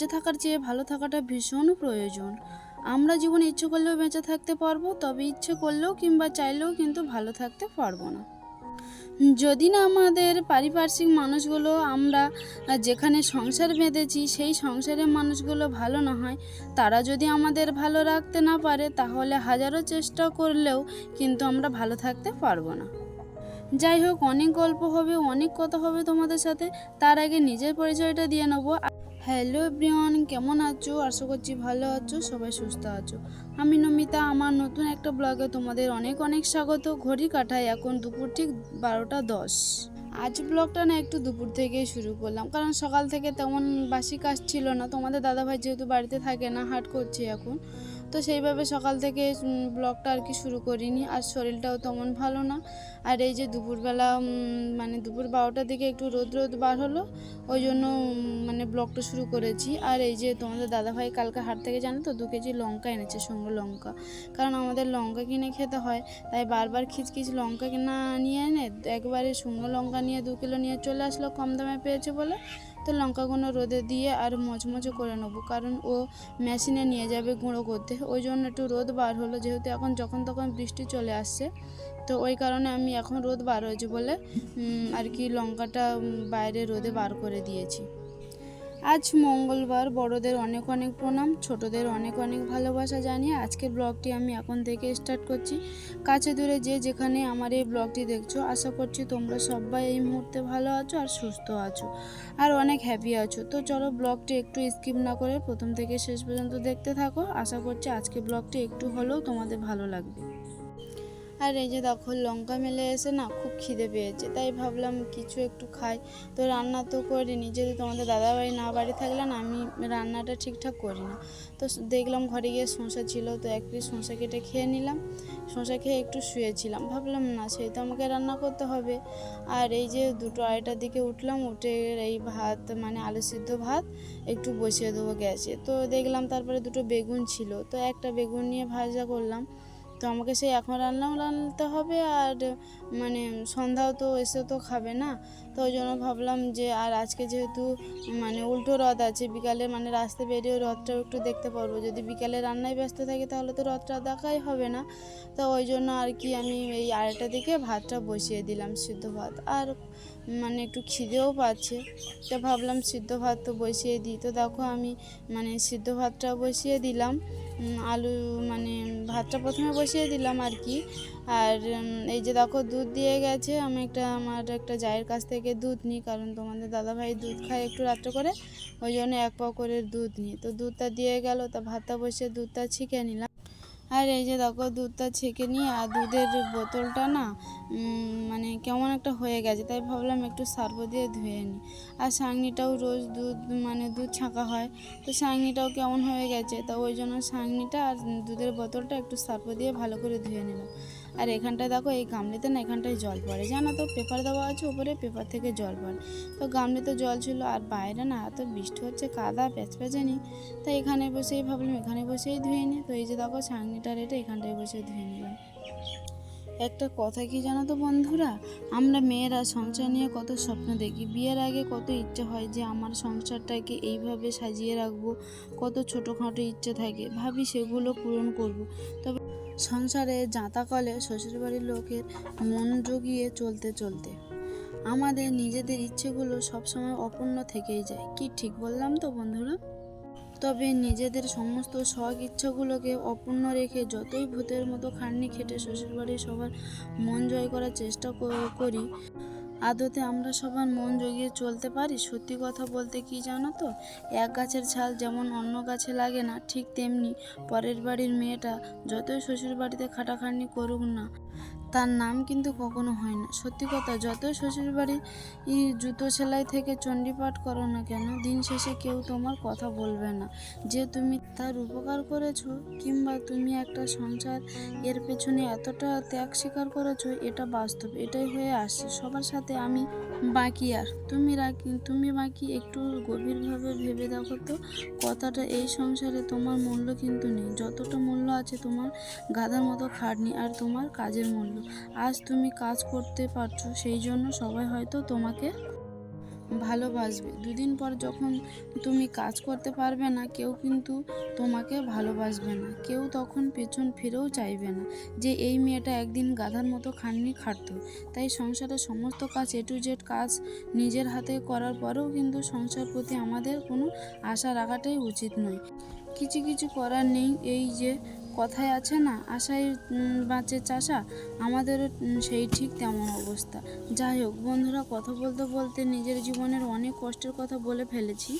বেঁচে থাকার চেয়ে ভালো থাকাটা ভীষণ প্রয়োজন। আমরা জীবনে ইচ্ছে করলেও বেঁচে থাকতে পারব, তবে ইচ্ছে করলেও কিংবা চাইলেও কিন্তু ভালো থাকতে পারব না। যদি না আমাদের পারিপার্শ্বিক মানুষগুলো আমরা যেখানে সংসার বেঁধেছি, সেই সংসারের মানুষগুলো ভালো না হয়, তারা যদি আমাদের ভালো রাখতে না পারে, তাহলে হাজারো চেষ্টা করলেও কিন্তু আমরা ভালো থাকতে পারব না। যাই হোক, অনেক গল্প হবে, অনেক কথা হবে তোমাদের সাথে। তার আগে নিজের পরিচয়টা দিয়ে নেব। হ্যালো এভরিওয়ান, কেমন আছো? আশা করছি ভালো আছো, সবাই সুস্থ আছো। আমি নমিতা, আমার নতুন একটা ব্লগে তোমাদের অনেক অনেক স্বাগত। ঘড়ি কাটায় এখন দুপুর ঠিক বারোটা দশ। আজ ব্লগটা না একটু দুপুর থেকেই শুরু করলাম, কারণ সকাল থেকে তেমন বাসি কাজ ছিল না। তোমাদের দাদাভাই যেহেতু বাড়িতে থাকে না, হাট করছে এখন। তো সেইভাবে সকাল থেকে ব্লগটা আর কি শুরু করিনি। আর শরীরটাও তেমন ভালো না। আর এই যে দুপুরবেলা মানে দুপুর বারোটার দিকে একটু রোদ রোদ বার হলো, ওই জন্য মানে ব্লগটা শুরু করেছি। আর এই যে তোমাদের দাদাভাই কালকে হাট থেকে, জানো তো, দু কেজি লঙ্কা এনেছে, সঙ্গে লঙ্কা। কারণ আমাদের লঙ্কা কিনে খেতে হয়, তাই বারবার খিচখিচ লঙ্কা না নিয়ে এনে, একবারে শুকনো লঙ্কা নিয়ে দু কিলো নিয়ে চলে আসলো, কম দামে পেয়েছে বলে। তো লঙ্কাগুলো রোদে দিয়ে আর মচমচে করে নেব, কারণ ও মেশিনে নিয়ে যাবে গুঁড়ো করতে। ওই জন্য একটু রোদ বার হলো, যেহেতু এখন যখন তখন বৃষ্টি চলে আসছে। তো ওই কারণে আমি এখন রোদ বার হয়েছে বলে আর কি লঙ্কাটা বাইরে রোদে বার করে দিয়েছি। আজ মঙ্গলবার, বড়দের অনেক অনেক প্রণাম, ছোটদের অনেক অনেক ভালোবাসা জানিয়ে আজকের ব্লগটি আমি এখন থেকে স্টার্ট করছি। কাছে দূরে যে যেখানে আমার এই ব্লগটি দেখছ, আশা করছি তোমরা সবাই এই মুহূর্তে ভালো আছো আর সুস্থ আছো আর অনেক হ্যাপি আছো। তো চলো ব্লগটি একটু স্কিপ না করে প্রথম থেকে শেষ পর্যন্ত দেখতে থাকো। আশা করছি আজকে ব্লগটি একটু হলেও তোমাদের ভালো লাগবে। আর এই যে দেখো, লঙ্কা মেলে এসে না খুব খিদে পেয়েছে, তাই ভাবলাম কিছু একটু খাই। তো রান্না তো করিনি, যেহেতু তোমাদের দাদাভাই না, বাড়ি থাকলে না আমি রান্নাটা ঠিকঠাক করি না। তো দেখলাম ঘরে গিয়ে শসা ছিল, তো এক পিস শসা কেটে খেয়ে নিলাম। শসা খেয়ে একটু শুয়েছিলাম, ভাবলাম না সেই তো আমাকে রান্না করতে হবে। আর এই যে দুটো আড়াইটার দিকে উঠলাম, উঠে এই ভাত মানে আলু সিদ্ধ ভাত একটু বসিয়ে দেবো গ্যাসে। তো দেখলাম তারপরে দুটো বেগুন ছিল, তো একটা বেগুন নিয়ে ভাজা করলাম। তো আমাকে সেই এখন রান্নাও রান্নাতে হবে আর মানে সন্ধ্যাও তো এসে তো খাবে না। তো ওই জন্য ভাবলাম যে আর আজকে যেহেতু মানে উল্টো রথ আছে, বিকালে মানে রাস্তা বেরিয়ে রথটাও একটু দেখতে পারব। যদি বিকালে রান্নায় ব্যস্ত থাকি তাহলে তো রথটা দেখাই হবে না। তো ওই জন্য আর কি আমি এই আড়াইটা দিকে ভাতটা বসিয়ে দিলাম, সিদ্ধ ভাত। আর মানে একটু খিদেও পাচ্ছে। তো ভাবলাম সিদ্ধ ভাত তো বসিয়ে দিই। তো দেখো আমি মানে সিদ্ধ ভাতটা বসিয়ে দিলাম। আলু মানে ভাতটা প্রথমে বসিয়ে দিলাম আর কি। আর এই যে দেখো দুধ দিয়ে গেছে, আমি একটা, আমার একটা জায়ের কাছ থেকে দুধ নিই, কারণ তোমাদের দাদাভাই দুধ খায় একটু রাত্রে করে, ওই জন্য এক পাও করে দুধ নিই। তো দুধটা দিয়ে গেল, তা ভাতটা বসে দুধটা ছিকে নিলাম। আর এই যে দেখো দুধটা ছেঁকে নিয়ে, আর দুধের বোতলটা না মানে কেমন একটা হয়ে গেছে, তাই ভাবলাম একটু সার্ফ দিয়ে ধুয়ে নিই। আর সাংনিটাও রোজ দুধ মানে দুধ ছাঁকা হয়, তো সাংনিটাও কেমন হয়ে গেছে, তা ওই জন্য সাংনিটা আর দুধের বোতলটা একটু সার্ফ দিয়ে ভালো করে ধুয়ে নিলাম। আর এখানটায় দেখো, এই গামলিতে না এখানটায় জল পড়ে। জানো তো, পেপার দেওয়া আছে উপরে, পেপার থেকে জল পড়ে। তো গামলিতে জল ছিল আর বাইরে না এত বৃষ্টি হচ্ছে, কাদা প্যাচপ্যাচানি তাই এখানে বসেই ভাবলাম, এখানে বসেই ধুয়ে নিই। তো এই যে দেখো ছাঁকনিটা রেটে এখানটায় বসে ধুয়ে নিলাম। একটা কথা কি জানো তো বন্ধুরা? আমরা মেয়েরা সংসার নিয়ে কত স্বপ্ন দেখি। বিয়ের আগে কত ইচ্ছে হয় যে আমার সংসারটাকে এইভাবে সাজিয়ে রাখব। কত ছোটোখাটো ইচ্ছে থাকে। ভাবি সেগুলো পূরণ করব। তবে সংসারে যাঁতাকলে শ্বশুরবাড়ির লোকের মন জগিয়ে চলতে চলতে। আমাদের নিজেদের ইচ্ছেগুলো সবসময় অপূর্ণ থেকেই যায়। কি ঠিক বললাম তো বন্ধুরা? তবে নিজেদের সমস্ত শখ ইচ্ছাগুলোকে অপূর্ণ রেখে যতই ভূতের মতো খাননি খেটে শ্বশুরবাড়ির সবার মন জয় করার চেষ্টা করি আদতে আমরা সবার মন জগিয়ে চলতে পারি। সত্যি কথা বলতে কি জানো তো? এক গাছের ছাল যেমন অন্য গাছে লাগে না, ঠিক তেমনি পরের বাড়ির মেয়েটা যতই শ্বশুর বাড়িতে খাটাখাটনি করুক না তার নাম কিন্তু কখনো হয় না। সত্যি কথা, যতই শ্বশুর বাড়ি জুতো সেলাই থেকে চণ্ডীপাঠ করো না কেন, দিন শেষে কেউ তোমার কথা বলবে না। যে তুমি তার উপকার করেছ কিংবা তুমি একটা সংসার এর পেছনে এতটা ত্যাগ স্বীকার করেছ, এটা বাস্তব, এটাই হয়ে আসছে। সবার সাথে আমি বাকি আর। তুমি রাখি তুমি বাকি একটু গভীরভাবে ভেবে দেখো তো, কথাটা এই সংসারে তোমার মূল্য কিন্তু নেই। যতটা মূল্য আছে তোমার গাধার মতো খাটনি আর তোমার কাজের মূল্য। আজ তুমি কাজ করতে পারছ, সেই জন্য সবাই হয়তো তোমাকে ভালোবাসবে। দুদিন পর যখন তুমি কাজ করতে পারবে না, কেউ কিন্তু তোমাকে ভালোবাসবে না। কেউ তখন পেছন ফিরেও চাইবে না যে এই মেয়েটা একদিন গাধার মতো খাননি খাটতো। তাই সংসারের সমস্ত কাজ এ টু জেড কাজ নিজের হাতে করার পরেও কিন্তু সংসার প্রতি আমাদের কোনো আশা রাখাটাই উচিত নয়। কিছু কিছু করার নেই এই যে কথায় আছে না, আশাই বাঁচে চাষা। আমাদেরও সেই ঠিক তেমন অবস্থা। যাই হোক, বন্ধুরা, কথা বলতে বলতে নিজের জীবনের অনেক কষ্টের কথা বলে ফেলেছি।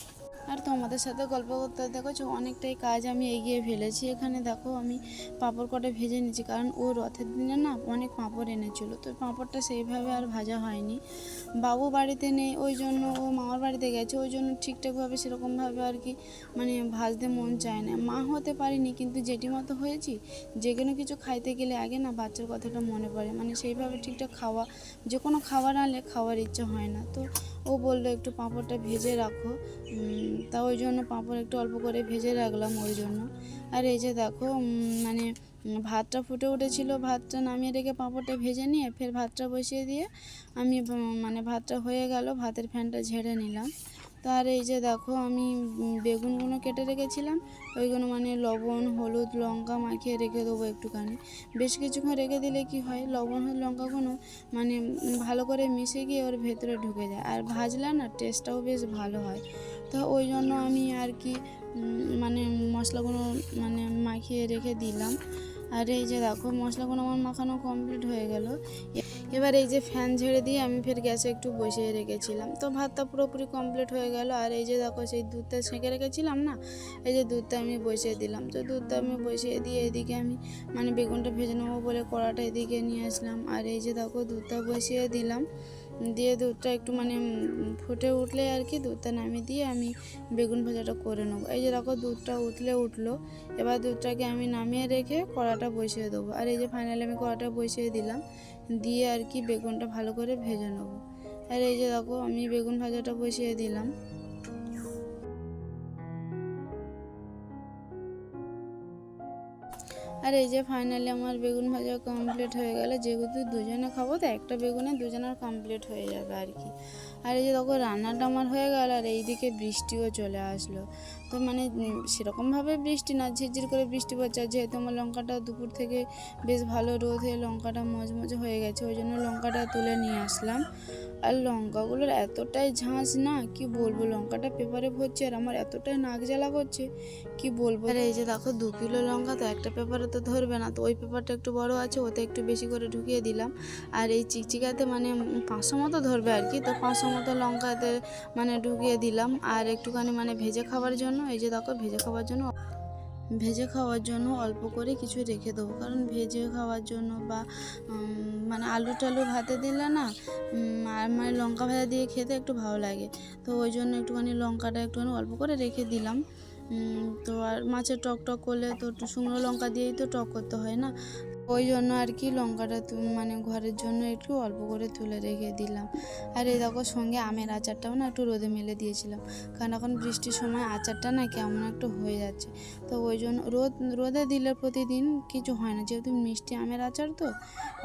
আর তোমাদের সাথে গল্প করতে দেখেছ, অনেকটাই কাজ আমি এগিয়ে ফেলেছি। এখানে দেখো আমি পাঁপড় কটা ভেজে নিয়েছি, কারণ ও রথের দিনে না অনেক পাঁপড় এনেছিল, তো পাঁপড়টা সেইভাবে আর ভাজা হয়নি। বাবু বাড়িতে নেই, ওই জন্য ও মামার বাড়িতে গেছে, ওই জন্য ঠিকঠাকভাবে সেরকমভাবে আর কি মানে ভাজতে মন চায় না। মা হতে পারিনি, কিন্তু জেঠিমা তো হয়েছি, যে কোনো কিছু খাইতে গেলে আগে না বাচ্চার কথাটা মনে পড়ে মানে সেইভাবে ঠিকঠাক খাওয়া, যে কোনো খাবার আনলে খাওয়ার ইচ্ছে হয় না। তো ও বলল, একটু পাঁপড়টা ভেজে রাখো। তা ওই জন্য পাঁপড় একটু অল্প করে ভেজে রাখলাম ওই জন্য। আর এই যে দেখো মানে ভাতটা ফুটে উঠেছিল, ভাতটা নামিয়ে রেখে পাঁপড়টা ভেজে নিয়ে ফের ভাতটা বসিয়ে দিয়ে আমি মানে ভাতটা হয়ে গেল, ভাতের ফ্যানটা ঝেড়ে নিলাম। তার এই যে দেখো, আমি বেগুনগুলো কেটে রেখেছিলাম। ওইগুলো মানে লবণ, হলুদ, লঙ্কা মাখিয়ে রেখে দেবো একটুখানি। বেশ কিছুক্ষণ রেখে দিলে কি হয়, লবণ, হলুদ, লঙ্কাগুলো মানে ভালো করে মিশে গিয়ে ওর ভেতরে ঢুকে যায়। আর ভাজলে না টেস্টটাও বেশ ভালো হয়। তো ওই জন্য আমি আর কি মানে মশলাগুলো মানে মাখিয়ে রেখে দিলাম। আর এই যে দেখো, মশলাগুলো আমার মাখানো কমপ্লিট হয়ে গেল। এবার এই যে ফ্যান ঝেড়ে দিয়ে আমি ফের গ্যাসে একটু বসিয়ে রেখেছিলাম। তো ভাতটা পুরোপুরি কমপ্লিট হয়ে গেল। আর এই যে দেখো সেই দুধটা ছেঁকে রেখেছিলাম না, এই যে দুধটা আমি বসিয়ে দিলাম। তো দুধটা আমি বসিয়ে দিয়ে এদিকে আমি মানে বেগুনটা ভেজে নেব বলে কড়াটা এদিকে নিয়ে আসলাম। আর এই যে দেখো দুধটা বসিয়ে দিলাম। দিয়ে দুধটা একটু মানে ফুটে উঠলে আর কি দুধটা নামিয়ে দিয়ে আমি বেগুন ভাজাটা করে নেব। এই যে দেখো দুধটা উতলে উঠল। এবার দুধটাকে আমি নামিয়ে রেখে কড়াটা বসিয়ে দেবো। আর এই যে ফাইনালি আমি কড়াটা বসিয়ে দিলাম। দিয়ে আর কি বেগুনটা ভালো করে ভেজে নেব। আর এই যে দেখো, আমি বেগুন ভাজাটা বসিয়ে দিলাম। আর এই যে ফাইনালি আমার বেগুন ভাজা কমপ্লিট হয়ে গেল। যেহেতু দুজনে খাব, তো একটা বেগুনে দুজনের কমপ্লিট হয়ে যাবে আর কি। আর এই যে দেখো, রান্নাটা আমার হয়ে গেল আর এইদিকে বৃষ্টিও চলে আসলো। তো মানে সেরকমভাবে বৃষ্টি না, ঝিরঝির করে বৃষ্টি পড়ছে। যেহেতু আমার লঙ্কাটা দুপুর থেকে বেশ ভালো রোদ হয়ে লঙ্কাটা মজমজে হয়ে গেছে, ওই জন্য লঙ্কাটা তুলে নিয়ে আসলাম। আর লঙ্কাগুলোর এতটাই ঝাঁঝ না, কি বলব? লঙ্কাটা পেপারে ভরছে আর আমার এতটাই নাক জ্বালা করছে, কি বলব? আর এই যে দেখো, দু কিলো লঙ্কা তো একটা পেপারে তো ধরবে না, তো ওই পেপারটা একটু বড় আছে, ওতে একটু বেশি করে ঢুকিয়ে দিলাম। আর এই চিকচিকাতে মানে পাঁচশো মতো ধরবে আর কি, তো পাঁচশো মতো লঙ্কাতে মানে ঢুকিয়ে দিলাম। আর একটুখানি মানে ভেজে খাবার জন্য এই যে দেখো, ভেজে খাওয়ার জন্য ভেজে খাওয়ার জন্য অল্প করে কিছু রেখে দেবো। কারণ ভেজে খাওয়ার জন্য বা মানে আলু টালু ভাতে দিলে না আর মানে লঙ্কা ভাজা দিয়ে খেতে একটু ভালো লাগে। তো ওই জন্য একটুখানি লঙ্কাটা একটুখানি অল্প করে রেখে দিলাম। তো আর মাছের টক টক করলে তো শুকনো লঙ্কা দিয়েই তো টক করতে হয় না। ওই জন্য আর কি লঙ্কাটা মানে ঘরের জন্য একটু অল্প করে তুলে রেখে দিলাম। আর এই দেখো সঙ্গে আমের আচারটাও না একটু রোদে মেলে দিয়েছিলাম। কারণ এখন বৃষ্টির সময় আচারটা না কেমন একটু হয়ে যাচ্ছে। তো ওই জন্য রোদ, রোদে দিলে প্রতিদিন কিছু হয় না। যেহেতু মিষ্টি আমের আচার তো,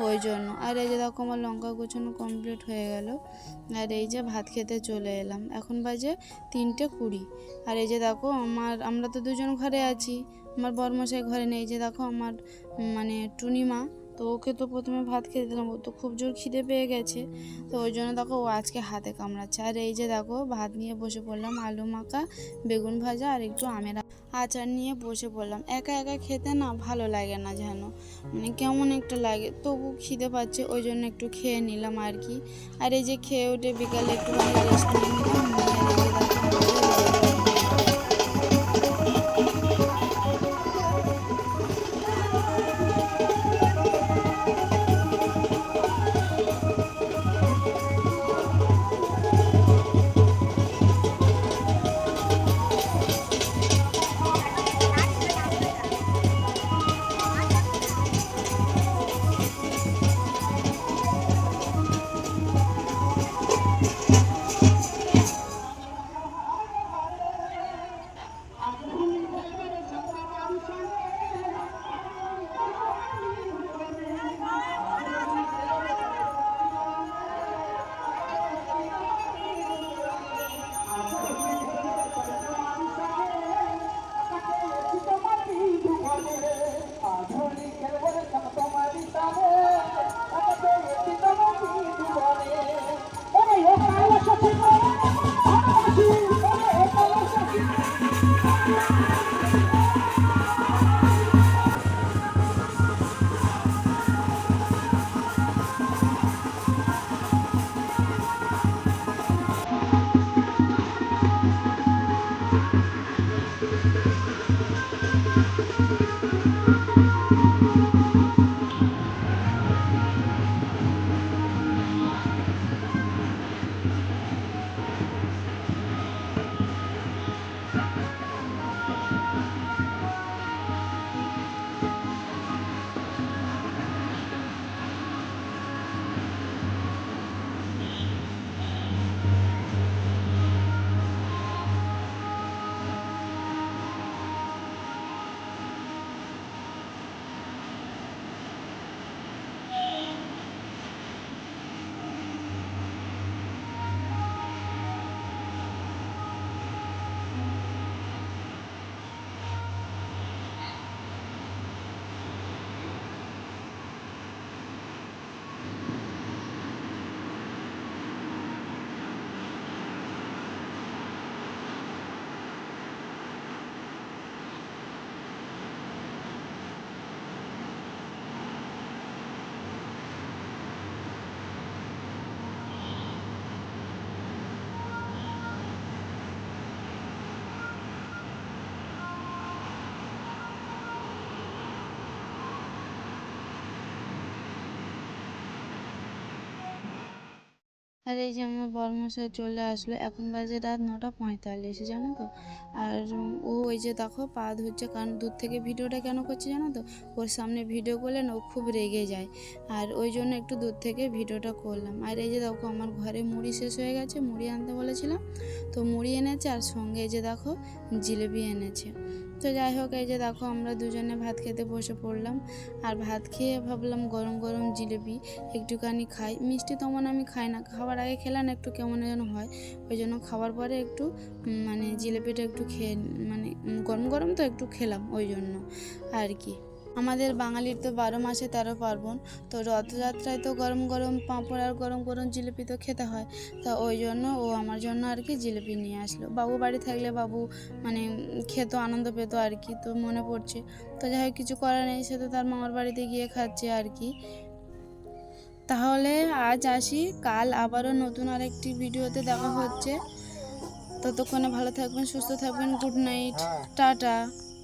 ওই জন্য। আর এই যে দেখো আমার লঙ্কা গোছানো কমপ্লিট হয়ে গেল। আর এই যে ভাত খেতে চলে এলাম। এখন বাজে তিনটে কুড়ি। আর এই যে দেখো আমার, আমরা তো দুজন ঘরে আছি। আমার বরমশাই ঘরে নেই যে দেখো আমার মানে টুনিমা তো ওকে তো প্রথমে ভাত খেতে দিলাম, ও তো খুব জোর খিদে পেয়ে গেছে, তো ওই জন্য দেখো ও আজকে হাতে কামড়াচ্ছে। আর এই যে দেখো ভাত নিয়ে বসে পড়লাম, আলু মাখা, বেগুন ভাজা আর একটু আমের আচার নিয়ে বসে পড়লাম। একা একা খেতে না ভালো লাগে না যেন মানে কেমন একটা লাগে, তবু খিদে পাচ্ছে, ওই জন্য একটু খেয়ে নিলাম আর কি। আর এই যে খেয়ে উঠে বিকালে একটু রেস্ট নিয়ে নিলাম। আর এই যে আমার বরমশাই চলে আসলো, এখন বাজে রাত নটা পঁয়তাল্লিশ, জানো তো? আর ও ওই যে দেখো, পা ধরছে, কারণ দূর থেকে ভিডিওটা কেন করছে জানো তো? ওর সামনে ভিডিও করলে না, ও খুব রেগে যায়। আর ওই জন্য একটু দূর থেকে ভিডিওটা করলাম। আর এই যে দেখো, আমার ঘরে মুড়ি শেষ হয়ে গেছে, মুড়ি আনতে বলেছিলাম। তো মুড়ি এনেছে, আর সঙ্গে এই যে দেখো জিলেবি এনেছে। তো যাই হোক, এই যে দেখো আমরা দুজনে ভাত খেতে বসে পড়লাম। আর ভাত খেয়ে ভাবলাম গরম গরম জিলেপি একটুখানি খাই। মিষ্টি তেমন আমি খাই না। খাবার আগে খেলাম একটু কেমন যেন হয়। ওই জন্য খাওয়ার পরে একটু মানে জিলেপিটা একটু খেয়ে মানে গরম গরম তো একটু খেলাম ওই জন্য। আর কি। আমাদের বাঙালির তো বারো মাসে তেরো পার্বণ তো রথযাত্রায় তো গরম গরম পাঁপড় আর গরম গরম জিলিপি তো খেতে হয় তা ওই জন্য ও আমার জন্য আর কি জিলিপি নিয়ে আসলো। বাবু বাড়ি থাকলে বাবু মানে খেত আনন্দ পেত আর কি তো মনে পড়ছে। তো যাই হোক কিছু করার নেই সে তো তার মামার বাড়িতে গিয়ে খাচ্ছে আর কি। তাহলে আজ আসি কাল আবারও নতুন আরেকটি ভিডিওতে দেখা হচ্ছে। ততক্ষণে ভালো থাকবেন সুস্থ থাকবেন গুড নাইট টাটা।